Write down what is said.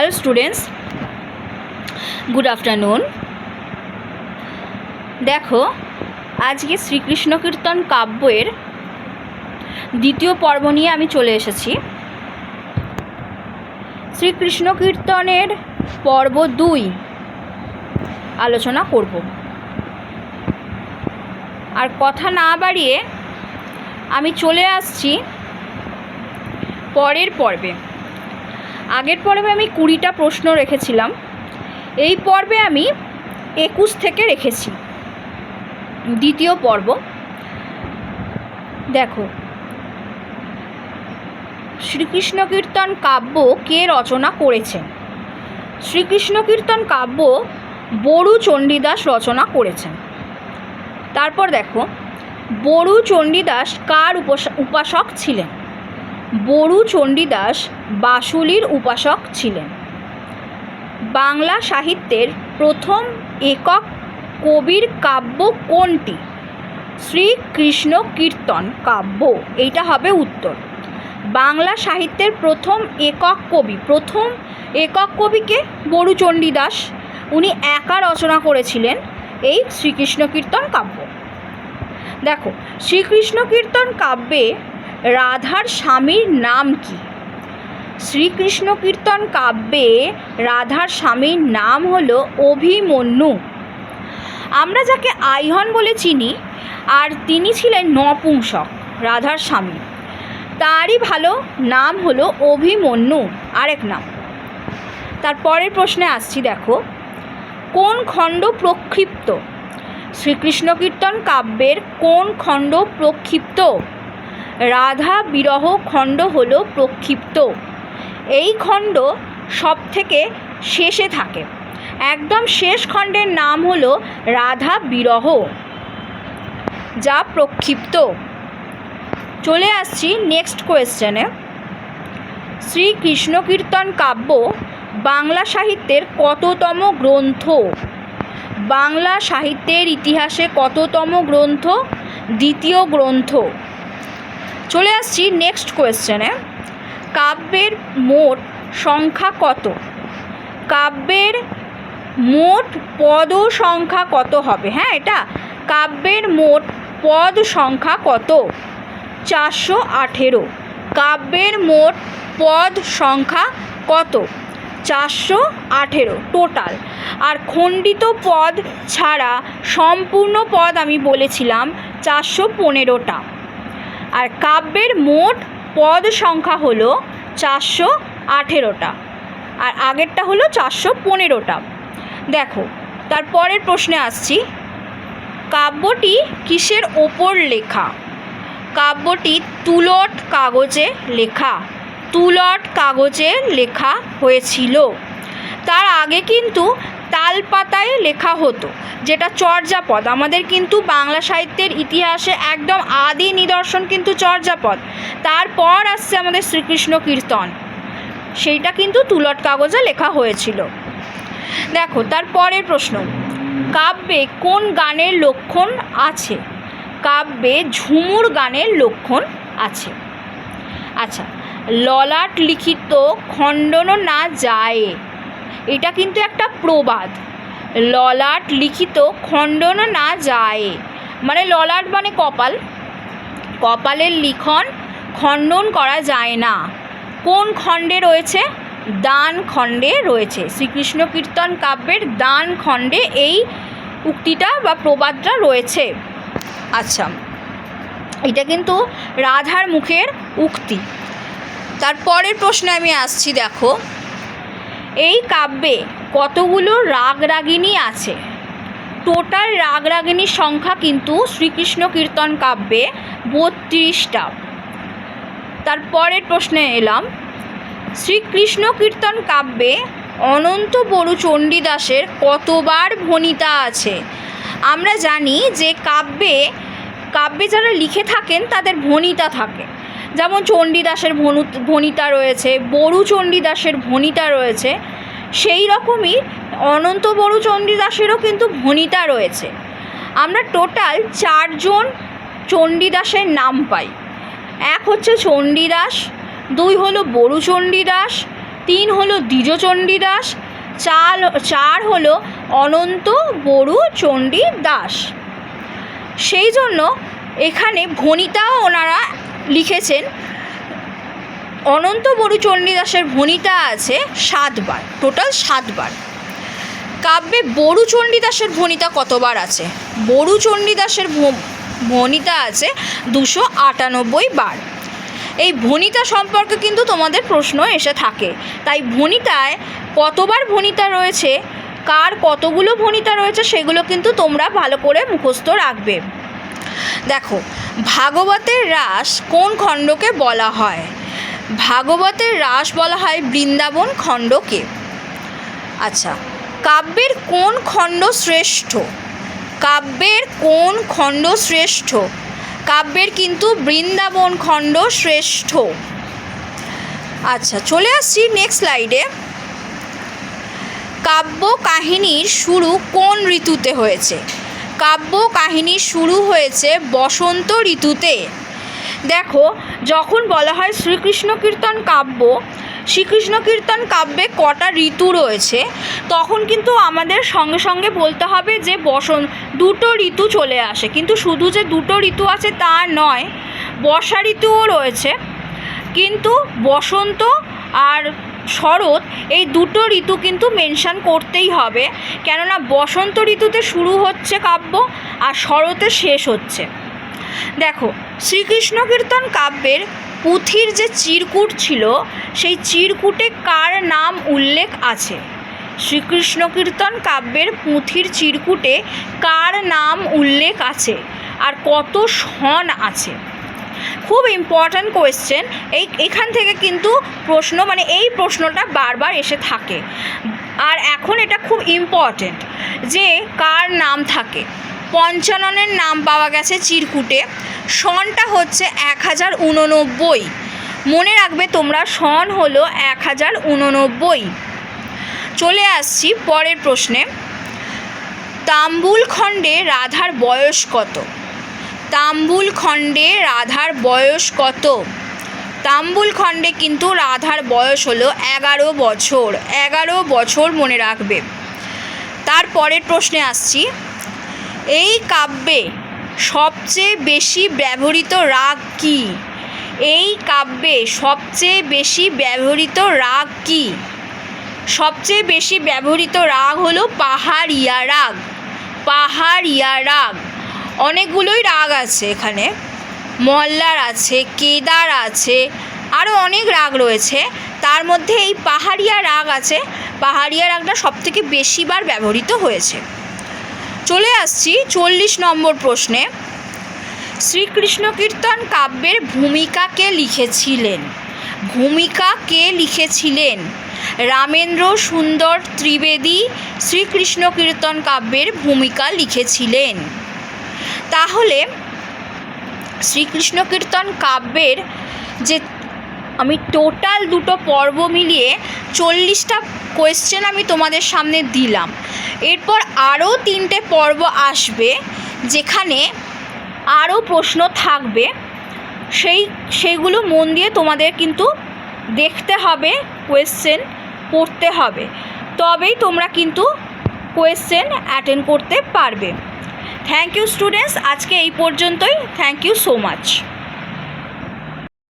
Hello students good afternoon দেখো, আজকে শ্রীকৃষ্ণ কীর্তন কাব্যের দ্বিতীয় পর্ব নিয়ে আমি চলে এসেছি। শ্রীকৃষ্ণ কীর্তনের পর্ব দুই আলোচনা করব। আর কথা না বাড়িয়ে আমি চলে আসছি পরের পর্বে। আগের পর্বে আমি কুড়িটা প্রশ্ন রেখেছিলাম। এই পর্বে আমি একুশ থেকে রেখেছি। দ্বিতীয় পর্ব। দেখো। শ্রীকৃষ্ণ কীর্তন কাব্য কে রচনা করেছেন শ্রীকৃষ্ণ কীর্তন কাব্য বড়ু চণ্ডীদাস রচনা করেছেন। তারপর দেখো, বড়ু চণ্ডীদাস কার উপাস- উপাসক ছিলেন? বড়ু চণ্ডীদাস বাসুলির উপাসক ছিলেন। বাংলা সাহিত্যের প্রথম একক কবির কাব্য কোনটি? শ্রীকৃষ্ণ কীর্তন কাব্য, এইটা হবে উত্তর। বাংলা সাহিত্যের প্রথম একক কবি, প্রথম একক কবিকে বড়ু চণ্ডীদাস। উনি একা রচনা করেছিলেন এই শ্রীকৃষ্ণ কীর্তন কাব্য। দেখো, শ্রীকৃষ্ণ কীর্তন কাব্যে রাধার স্বামীর নাম কি? শ্রীকৃষ্ণ কীর্তন কাব্যে রাধার স্বামীর নাম হলো অভিমন্যু। আমরা যাকে আইহন বলে চিনি, আর তিনি ছিলেন নপুংসক, রাধার স্বামী। তারই ভালো নাম হলো অভিমন্যু। আরেক নাম। তার পরের প্রশ্নে আসছি, দেখো। কোন খণ্ড প্রক্ষিপ্ত? শ্রীকৃষ্ণ কীর্তন কাব্যের কোন খণ্ড প্রক্ষিপ্ত? রাধা বিরহ খণ্ড হল প্রক্ষিপ্ত। এই খণ্ড সব থেকে শেষে থাকে। একদম শেষ খণ্ডের নাম হল রাধা বিরহ, যা প্রক্ষিপ্ত। চলে আসছি নেক্সট কোয়েশ্চেনে শ্রীকৃষ্ণ কীর্তন কাব্য বাংলা সাহিত্যের কততম গ্রন্থ? বাংলা সাহিত্যের ইতিহাসে কততম গ্রন্থ? দ্বিতীয় গ্রন্থ। চলে আসছি নেক্সট কোয়েশ্চেনে কাব্যের মোট সংখ্যা কত? কাব্যের মোট পদ সংখ্যা কত হবে? হ্যাঁ এটা। কাব্যের মোট পদ সংখ্যা কত? চারশো আঠেরো। কাব্যের মোট পদ সংখ্যা কত? চারশো আঠেরো টোটাল আর খণ্ডিত পদ ছাড়া সম্পূর্ণ পদ আমি বলেছিলাম চারশো পনেরোটা। আর কাব্যের মোট পদ সংখ্যা হলো চারশো আঠেরোটা। আর আগেরটা হলো চারশো পনেরোটা। দেখো, তার পরের প্রশ্নে আসছি। কাব্যটি কিসের ওপর লেখা? কাব্যটি তুলট কাগজে লেখা। তুলট কাগজে লেখা হয়েছিল। তার আগে কিন্তু তালপাতায় লেখা হতো, যেটা চর্যাপদ। আমাদের কিন্তু বাংলা সাহিত্যের ইতিহাসে একদম আদি নিদর্শন কিন্তু চর্যাপদ। তারপর আসছে আমাদের শ্রীকৃষ্ণ কীর্তন। সেইটা কিন্তু তুলট কাগজে লেখা হয়েছিল। দেখো, তার পরের প্রশ্ন। কাব্যে কোন গানের লক্ষণ আছে? কাব্যে ঝুমুর গানের লক্ষণ আছে। আচ্ছা ললাট লিখিত খণ্ডন না যায়। এটা কিন্তু একটা প্রবাদ। ললাট লিখিত খণ্ডন না যায়। মানে ললাট মানে কপাল। কপালের লিখন খণ্ডন করা যায় না। কোন খণ্ডে রয়েছে? দান খণ্ডে রয়েছে। শ্রীকৃষ্ণ কীর্তন কাব্যের দান খণ্ডে এই উক্তিটা বা প্রবাদটা রয়েছে। আচ্ছা এটা কিন্তু রাধার মুখের উক্তি। তার পরের প্রশ্নে আমি আসছি, দেখো। এই কাব্যে কতগুলো রাগ রাগিনী আছে? টোটাল রাগ রাগিনীর সংখ্যা কিন্তু শ্রীকৃষ্ণ কীর্তন কাব্যে বত্রিশটা। তার পরের প্রশ্নে এলাম, শ্রীকৃষ্ণ কীর্তন কাব্যে অনন্ত বড়ু চণ্ডীদাসের কতবার ভণিতা আছে? আমরা জানি যে কাব্যে কাব্যে যারা লিখে থাকেন তাদের ভণিতা থাকে। যেমন চণ্ডীদাসের ভনু ভণিতা রয়েছে, বড়ু চণ্ডীদাসের ভনিতা রয়েছে, সেই রকমই অনন্ত বড়ু চণ্ডীদাসেরও কিন্তু ভনিতা রয়েছে। আমরা টোটাল চারজন চণ্ডীদাসের নাম পাই। এক হচ্ছে চণ্ডীদাস দুই হলো বড়ু চণ্ডীদাস তিন হলো দ্বিজচণ্ডী দাস চার চার হলো অনন্ত বড়ু চণ্ডী দাস। সেই জন্য এখানে ভণিতাও ওনারা লিখেছেন, অনন্ত বড়ু চণ্ডীদাসের ভণিতা আছে সাতবার টোটাল সাতবার। কাব্যে বড়ু চণ্ডীদাসের ভণিতা কতবার আছে? বড়ু চণ্ডীদাসের ভ- ভণিতা আছে দুশো আটানব্বই বার। এই ভণিতা সম্পর্কে কিন্তু তোমাদের প্রশ্ন এসে থাকে। তাই ভণিতায় কতবার ভণিতা রয়েছে, কার কতগুলো ভণিতা রয়েছে, সেগুলো কিন্তু তোমরা ভালো করে মুখস্থ রাখবে। দেখো, ভাগবতের রাস কোন খণ্ডকে বলা হয়? ভাগবতের রাস বলা হয় বৃন্দাবন খণ্ডকে। আচ্ছা কাব্যের কোন খণ্ড শ্রেষ্ঠ? কাব্যের কোন খণ্ড শ্রেষ্ঠ? কাব্যের কিন্তু বৃন্দাবন খণ্ড শ্রেষ্ঠ। আচ্ছা চলে আসছি নেক্সট স্লাইডে কাব্য কাহিনীর শুরু কোন ঋতুতে হয়েছে? কাব্য কাহিনীর শুরু হয়েছে বসন্ত ঋতুতে। দেখো, যখন বলা হয় শ্রীকৃষ্ণ কীর্তন কাব্য, শ্রীকৃষ্ণ কীর্তন কাব্যে কটা ঋতু রয়েছে, তখন কিন্তু আমাদের সঙ্গে সঙ্গে বলতে হবে যে বসন্ত দুটো ঋতু চলে আসে। কিন্তু শুধু যে দুটো ঋতু আছে তা নয়, বর্ষা ঋতুও রয়েছে। কিন্তু বসন্ত আর শরৎ এই দুটো ঋতু কিন্তু মেনশান করতেই হবে। কেননা বসন্ত ঋতুতে শুরু হচ্ছে কাব্য আর শরতে শেষ হচ্ছে। দেখো, শ্রীকৃষ্ণ কীর্তন কাব্যের পুঁথির যে চিরকুট ছিল, সেই চিরকুটে কার নাম উল্লেখ আছে? শ্রীকৃষ্ণ কীর্তন কাব্যের পুঁথির চিরকুটে কার নাম উল্লেখ আছে? আর কত সন আছে? খুব ইম্পর্ট্যান্ট কোয়েশ্চেন এই, এখান থেকে কিন্তু প্রশ্ন মানে এই প্রশ্নটা বারবার এসে থাকে। আর এখন এটা খুব ইম্পর্ট্যান্ট যে কার নাম থাকে? পঞ্চাননের নাম পাওয়া গেছে চিরকুটে। সনটা হচ্ছে এক হাজার উননব্বই মনে রাখবে তোমরা, সন হলো এক হাজার উননব্বই চলে আসছি পরের প্রশ্নে। তাম্বুল খণ্ডে রাধার বয়স কত? তাম্বুল খণ্ডে রাধার বয়স কত? তাম্বুল খণ্ডে কিন্তু রাধার বয়স হলো এগারো বছর। এগারো বছর মনে রাখবে। তারপরের প্রশ্নে আসছি। এই কাব্যে সবচেয়ে বেশি ব্যবহৃত রাগ কি? এই কাব্যে সবচেয়ে বেশি ব্যবহৃত রাগ কি? সবচেয়ে বেশি ব্যবহৃত রাগ হলো পাহাড়িয়া রাগ। পাহাড়িয়া রাগ। অনেকগুলোই রাগ আছে এখানে। মল্লার আছে, কেদার আছে আরও অনেক রাগ রয়েছে। তার মধ্যে এই পাহাড়িয়া রাগ আছে। পাহাড়িয়া রাগটা সবথেকে বেশিবার ব্যবহৃত হয়েছে। চলে আসছি চল্লিশ নম্বর প্রশ্নে। শ্রীকৃষ্ণ কীর্তন কাব্যের ভূমিকা কে লিখেছিলেন? ভূমিকা কে লিখেছিলেন? রামেন্দ্র সুন্দর ত্রিবেদী শ্রীকৃষ্ণ কীর্তন কাব্যের ভূমিকা লিখেছিলেন। তাহলে শ্রীকৃষ্ণ কীর্তন কাব্যের যে আমি টোটাল দুটো পর্ব মিলিয়ে চল্লিশটা কোয়েশ্চেন আমি তোমাদের সামনে দিলাম। এরপর আরও তিনটে পর্ব আসবে যেখানে আরও প্রশ্ন থাকবে। সেই, সেইগুলো মন দিয়ে তোমাদের কিন্তু দেখতে হবে কোয়েশ্চেন পড়তে হবে। তবেই তোমরা কিন্তু কোয়েশ্চেন অ্যাটেন্ড করতে পারবে। থ্যাংক ইউ স্টুডেন্টস আজকে এই পর্যন্তই. Thank you so much